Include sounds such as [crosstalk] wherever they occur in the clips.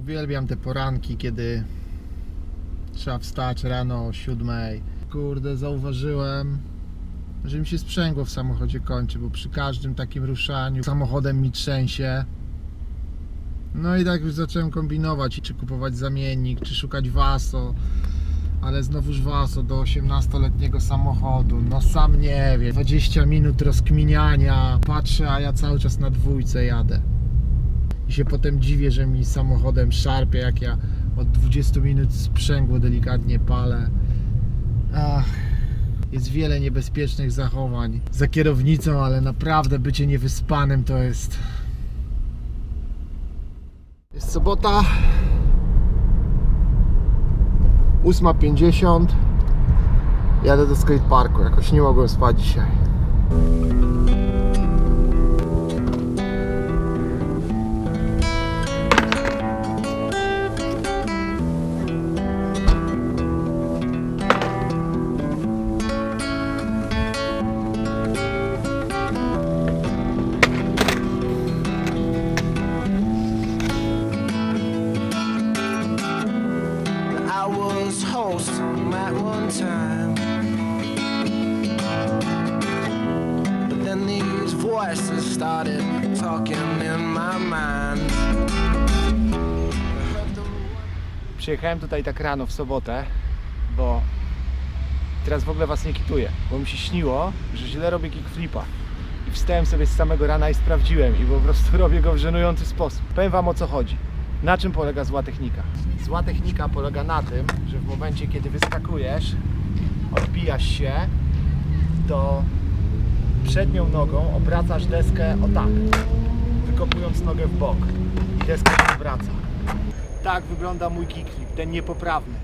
Uwielbiam te poranki, kiedy trzeba wstać rano o siódmej. Kurde, zauważyłem, że mi się sprzęgło w samochodzie kończy, bo przy każdym takim ruszaniu samochodem mi trzęsie. No i tak już zacząłem kombinować, czy kupować zamiennik, czy szukać Vaso. Ale znowuż Vaso do 18-letniego samochodu. No sam nie wiem. 20 minut rozkminiania. Patrzę, a ja cały czas na dwójce jadę. Się potem dziwię, że mi samochodem szarpie, jak ja od 20 minut sprzęgło delikatnie palę. Ach, jest wiele niebezpiecznych zachowań za kierownicą, ale naprawdę bycie niewyspanym to jest. Jest sobota. 8.50. Jadę do skateparku. Jakoś nie mogłem spać dzisiaj. Voices started talking in my mind. Przyjechałem tutaj tak rano w sobotę, bo teraz w ogóle was nie kituję, bo mi się śniło, że źle robię kickflipa. I wstałem sobie z samego rana i sprawdziłem i po prostu [laughs] robię go w żenujący sposób. Powiem wam o co chodzi. Na czym polega zła technika? Zła technika polega na tym, że w momencie kiedy wyskakujesz, odbijasz się, przednią nogą obracasz deskę o tak, wykopując nogę w bok. I deska się obraca. Tak wygląda mój kickflip, ten niepoprawny.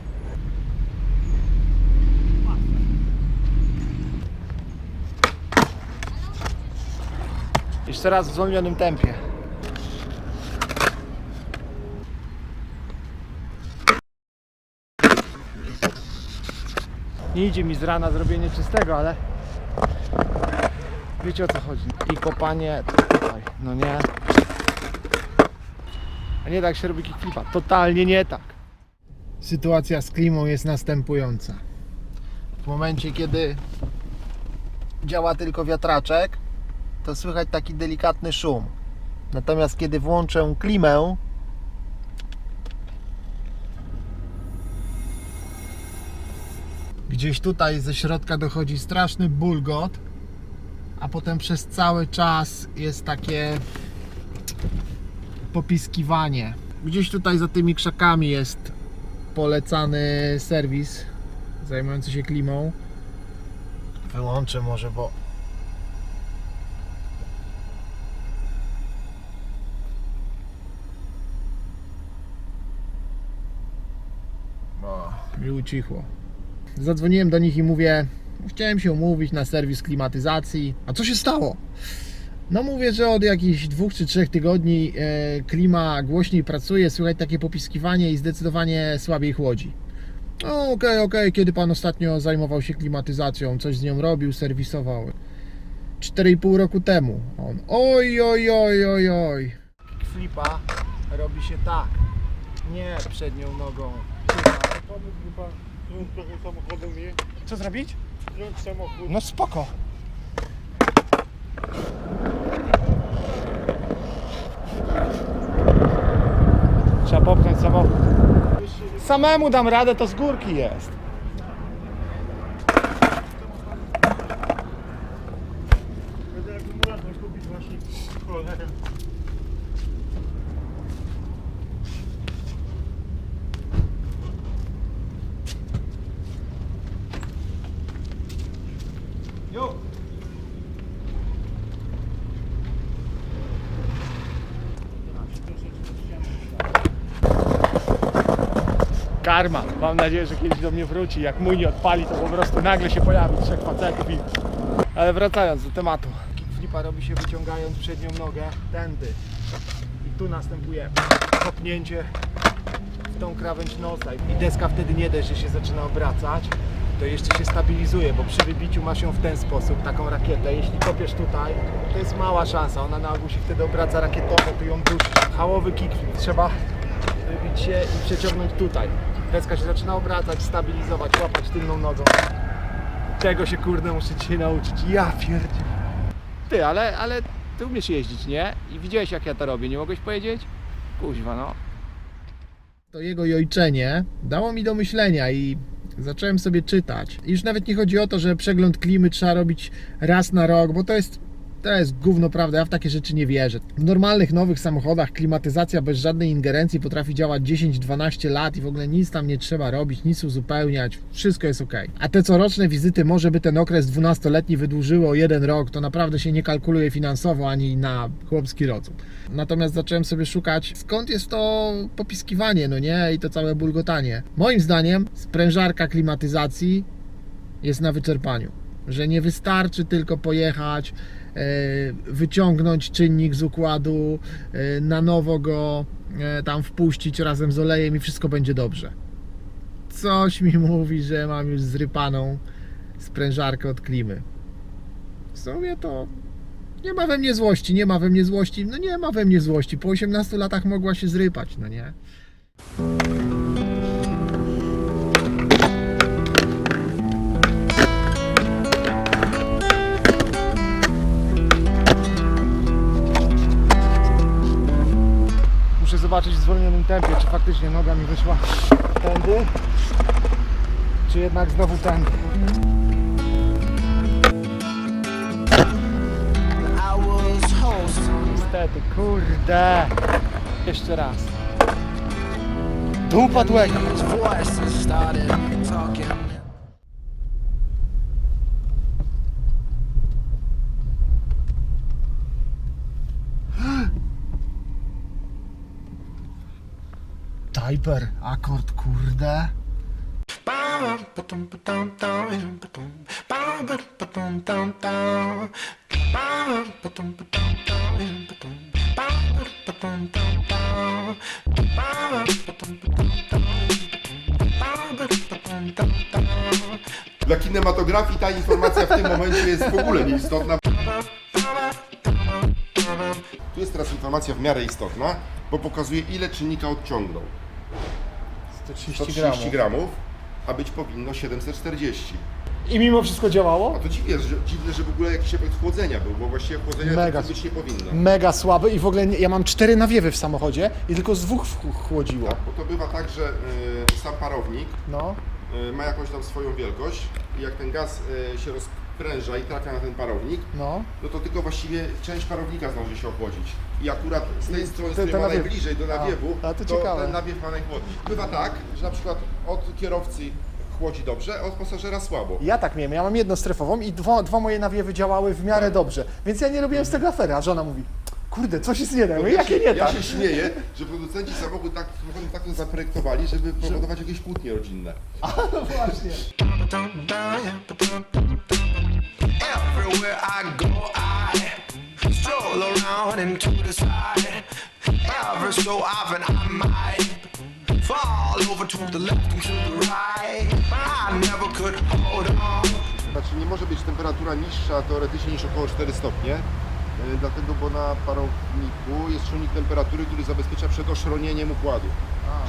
Jeszcze raz w zwolnionym tempie. Nie idzie mi z rana zrobienie czystego, ale wiecie o co chodzi. I kopanie tutaj, no nie? A nie tak się robi kickflipa. Totalnie nie tak. Sytuacja z klimą jest następująca. W momencie, kiedy działa tylko wiatraczek, to słychać taki delikatny szum. Natomiast kiedy włączę klimę, gdzieś tutaj ze środka dochodzi straszny bulgot, a potem przez cały czas jest takie popiskiwanie. Gdzieś tutaj za tymi krzakami jest polecany serwis zajmujący się klimą. Wyłączę może, bo mi ucichło. Zadzwoniłem do nich i mówię, chciałem się umówić na serwis klimatyzacji. A co się stało? No mówię, że od jakichś dwóch czy trzech tygodni e, klima głośniej pracuje, słychać takie popiskiwanie i zdecydowanie słabiej chłodzi. No okej, okej, kiedy pan ostatnio zajmował się klimatyzacją, coś z nią robił, serwisował? 4,5 roku temu. On, oj, oj, oj, oj, oj. Flipa robi się tak, nie przednią nogą. Pan trochę samochodem? Co zrobić? No spoko. Trzeba popchnąć samochód. Samemu dam radę, to z górki jest. Karma. Mam nadzieję, że kiedyś do mnie wróci. Jak mój nie odpali, to po prostu nagle się pojawi trzech facetów i... Ale wracając do tematu. Kickflipa robi się wyciągając przednią nogę tędy. I tu następuje kopnięcie w tą krawędź nosa. I deska wtedy nie dość, że się zaczyna obracać, to jeszcze się stabilizuje, bo przy wybiciu masz ją w ten sposób, taką rakietę. Jeśli kopiesz tutaj, to jest mała szansa. Ona na ogół się wtedy obraca rakietowo, ty ją dusisz. Hałowy kickflip. Trzeba wybić się i przeciągnąć tutaj. Deska się zaczyna obracać, stabilizować, łapać tylną nogą. Tego się kurde muszę dzisiaj nauczyć. Ja pierdzie. Ty, ale, ale ty umiesz jeździć, nie? I widziałeś jak ja to robię, nie mogłeś powiedzieć? Kuźwa, no. To jego jojczenie dało mi do myślenia i zacząłem sobie czytać. I już nawet nie chodzi o to, że przegląd klimy trzeba robić raz na rok, bo to jest to jest gówno prawda, ja w takie rzeczy nie wierzę. W normalnych, nowych samochodach klimatyzacja bez żadnej ingerencji potrafi działać 10-12 lat i w ogóle nic tam nie trzeba robić, nic uzupełniać, wszystko jest ok. A te coroczne wizyty, może by ten okres 12-letni wydłużyło o jeden rok, to naprawdę się nie kalkuluje finansowo ani na chłopski rozum. Natomiast zacząłem sobie szukać, skąd jest to popiskiwanie, no nie, i to całe bulgotanie. Moim zdaniem sprężarka klimatyzacji jest na wyczerpaniu. Że nie wystarczy tylko pojechać, wyciągnąć czynnik z układu, e, na nowo go e, tam wpuścić razem z olejem i wszystko będzie dobrze. Coś mi [laughs] mówi, że mam już zrypaną sprężarkę od klimy. W sumie to nie ma we mnie złości, nie ma we mnie złości, no nie ma we mnie złości. Po 18 latach mogła się zrypać, no nie? Zobaczyć w zwolnionym tempie, czy faktycznie noga mi wyszła tędy, czy jednak znowu tędy. Niestety, kurde. Jeszcze raz. Dupa tłego. His voices started talking. Typer, akord, kurde. Dla kinematografii ta informacja w tym momencie jest w ogóle nieistotna. Tu jest teraz informacja w miarę istotna, bo pokazuje ile czynnika odciągnął. 130 130 gramów. gramów, a być powinno 740. I mimo wszystko działało? A to dziwne, że, dziwne, że w ogóle jakiś efekt chłodzenia był, bo właściwie chłodzenia Mega. być nie powinno. Mega słaby i w ogóle nie, ja mam cztery nawiewy w samochodzie i tylko z dwóch w- chłodziło. Tak, bo to bywa tak, że y, sam parownik No. y, ma jakąś tam swoją wielkość i jak ten gaz y, się rozpręża i trafia na ten parownik, No. no to tylko właściwie część parownika zdąży się ochłodzić. I akurat z tej strony, te- z ma najbliżej do A, nawiewu, a to to ciekawe. ten nawiew ma najchłodniej. Bywa tak, że na przykład od kierowcy chłodzi dobrze, a od pasażera słabo. Ja tak miałem, ja mam jednostrefową i dwa, dwa moje nawiewy działały w miarę dobrze, więc ja nie robiłem z tego afery, a żona mówi, kurde, coś jest nie tak, jakie się, nie ja tak? się śmieję, że producenci samochodów tak, samochodów tak to zaprojektowali, żeby powodować jakieś kłótnie rodzinne. No właśnie. Everywhere I go, Stroll around and to the side. Ever so often I might fall over to the left and to the right. I never could hold on. Znaczy nie może być temperatura niższa teoretycznie niż około 4 stopnie, yy, dlatego bo na parowniku jest czujnik temperatury, który zabezpiecza przed oszronieniem układu.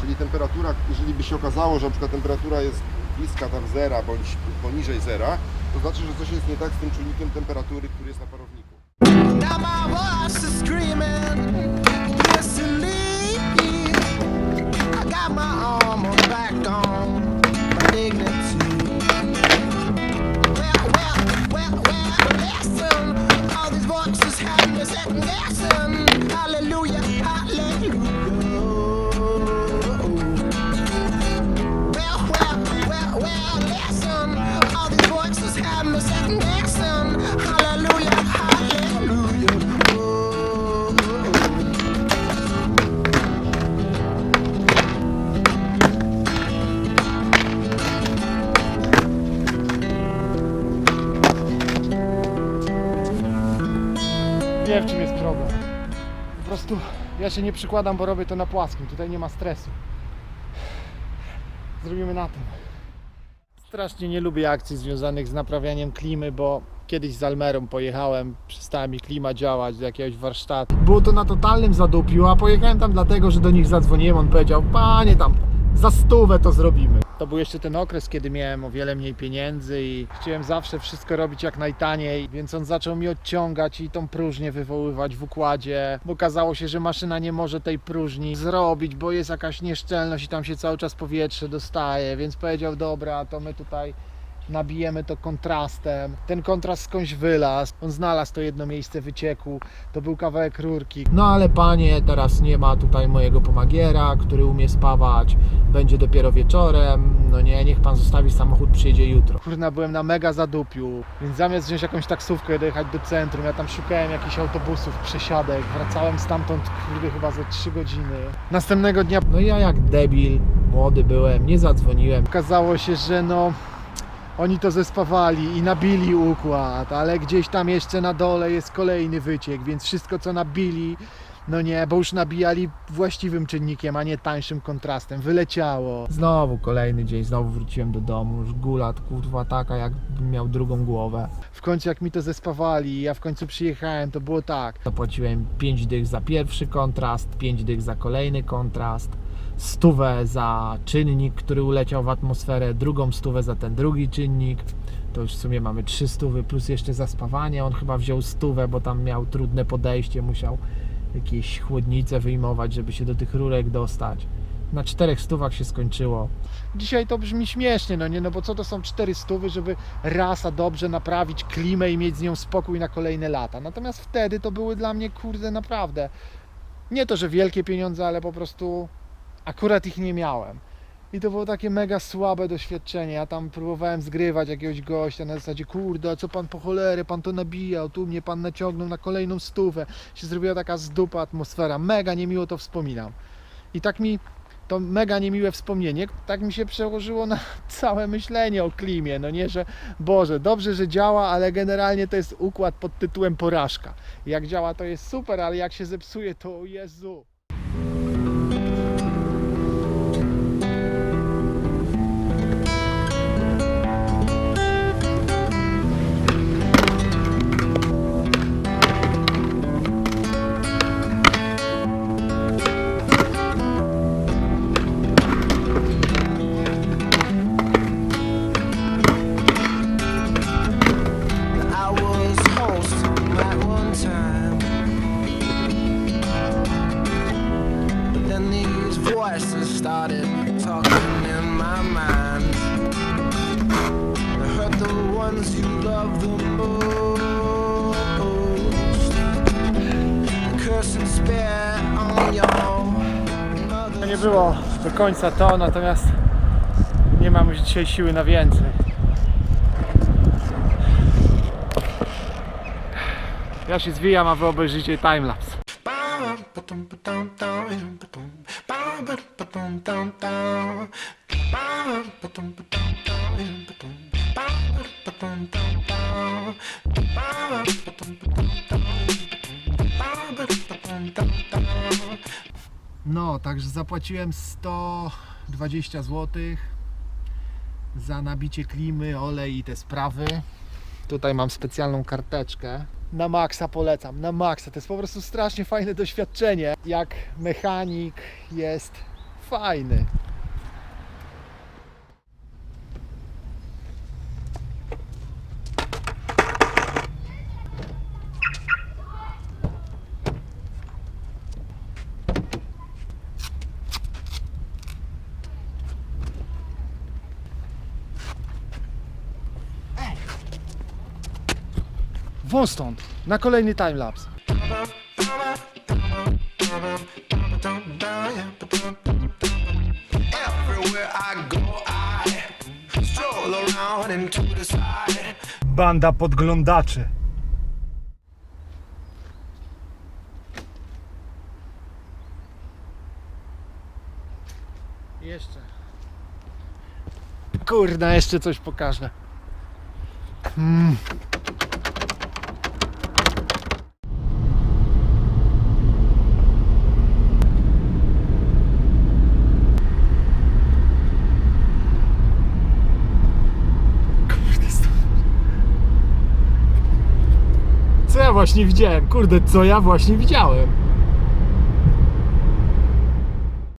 Czyli temperatura, jeżeli by się okazało, że na przykład temperatura jest bliska tam zera bądź poniżej zera, to znaczy, że coś jest nie tak z tym czujnikiem temperatury, który jest na parowniku. Ja się nie przykładam, bo robię to na płaskim. Tutaj nie ma stresu. Zrobimy na tym. Strasznie nie lubię akcji związanych z naprawianiem klimy, bo Kiedyś z Almerą pojechałem, przestała mi klima działać do jakiegoś warsztatu. Było to na totalnym zadupiu, a pojechałem tam dlatego, że do nich zadzwoniłem. On powiedział, panie tam, za stówę to zrobimy. To był jeszcze ten okres, kiedy miałem o wiele mniej pieniędzy i chciałem zawsze wszystko robić jak najtaniej, więc on zaczął mi odciągać i tą próżnię wywoływać w układzie, bo okazało się, że maszyna nie może tej próżni zrobić, bo jest jakaś nieszczelność i tam się cały czas powietrze dostaje, więc powiedział, dobra, to my tutaj nabijemy to kontrastem. Ten kontrast skądś wylazł. On znalazł to jedno miejsce wycieku. To był kawałek rurki. No ale panie, teraz nie ma tutaj mojego pomagiera, który umie spawać. Będzie dopiero wieczorem. No nie, niech pan zostawi samochód, przyjedzie jutro. Kurna, byłem na mega zadupiu, więc zamiast wziąć jakąś taksówkę, dojechać do centrum, ja tam szukałem jakichś autobusów, przesiadek. Wracałem stamtąd, kurde, chyba ze 3 godziny. Następnego dnia, no ja jak debil, młody byłem, nie zadzwoniłem. Okazało się, że no oni to zespawali i nabili układ, ale gdzieś tam jeszcze na dole jest kolejny wyciek, więc wszystko co nabili, no nie, bo już nabijali właściwym czynnikiem, a nie tańszym kontrastem, wyleciało. Znowu kolejny dzień, znowu wróciłem do domu, już gulat, kurwa taka jakbym miał drugą głowę. W końcu jak mi to zespawali, ja w końcu przyjechałem, to było tak. Zapłaciłem 5 dych za pierwszy kontrast, 5 dych za kolejny kontrast, stówę za czynnik, który uleciał w atmosferę, drugą stówę za ten drugi czynnik. To już w sumie mamy trzy stówy plus jeszcze za spawanie. On chyba wziął stówę, bo tam miał trudne podejście, musiał jakieś chłodnice wyjmować, żeby się do tych rurek dostać. Na czterech stówach się skończyło. Dzisiaj to brzmi śmiesznie, no nie, no bo co to są cztery stówy, żeby rasa dobrze naprawić klimę i mieć z nią spokój na kolejne lata. Natomiast wtedy to były dla mnie, kurde, naprawdę nie to, że wielkie pieniądze, ale po prostu akurat ich nie miałem. I to było takie mega słabe doświadczenie. Ja tam próbowałem zgrywać jakiegoś gościa na zasadzie, kurde, a co pan po cholery, pan to nabijał, tu mnie pan naciągnął na kolejną stówę. Się zrobiła taka zdupa atmosfera, mega niemiło to wspominam. I tak mi to mega niemiłe wspomnienie, tak mi się przełożyło na [laughs] całe myślenie o klimie. No nie, że Boże, dobrze, że działa, ale generalnie to jest układ pod tytułem porażka. Jak działa, to jest super, ale jak się zepsuje, to Jezu. Voices started talking in my mind. I heard the ones you love the most. Spare on your nie było do końca to, natomiast nie mam już dzisiaj siły na więcej. Ja się zwijam, a wy obejrzycie timelapse. No, także zapłaciłem 120 zł za nabicie klimy, olej i te sprawy. Tutaj mam specjalną karteczkę. Na maksa polecam, na maksa. To jest po prostu strasznie fajne doświadczenie. Jak mechanik jest fajny. Wąs stąd, na kolejny timelapse. Banda podglądaczy. Jeszcze. Kurna, jeszcze coś pokażę. Mm. Właśnie widziałem? Kurde, co ja właśnie widziałem?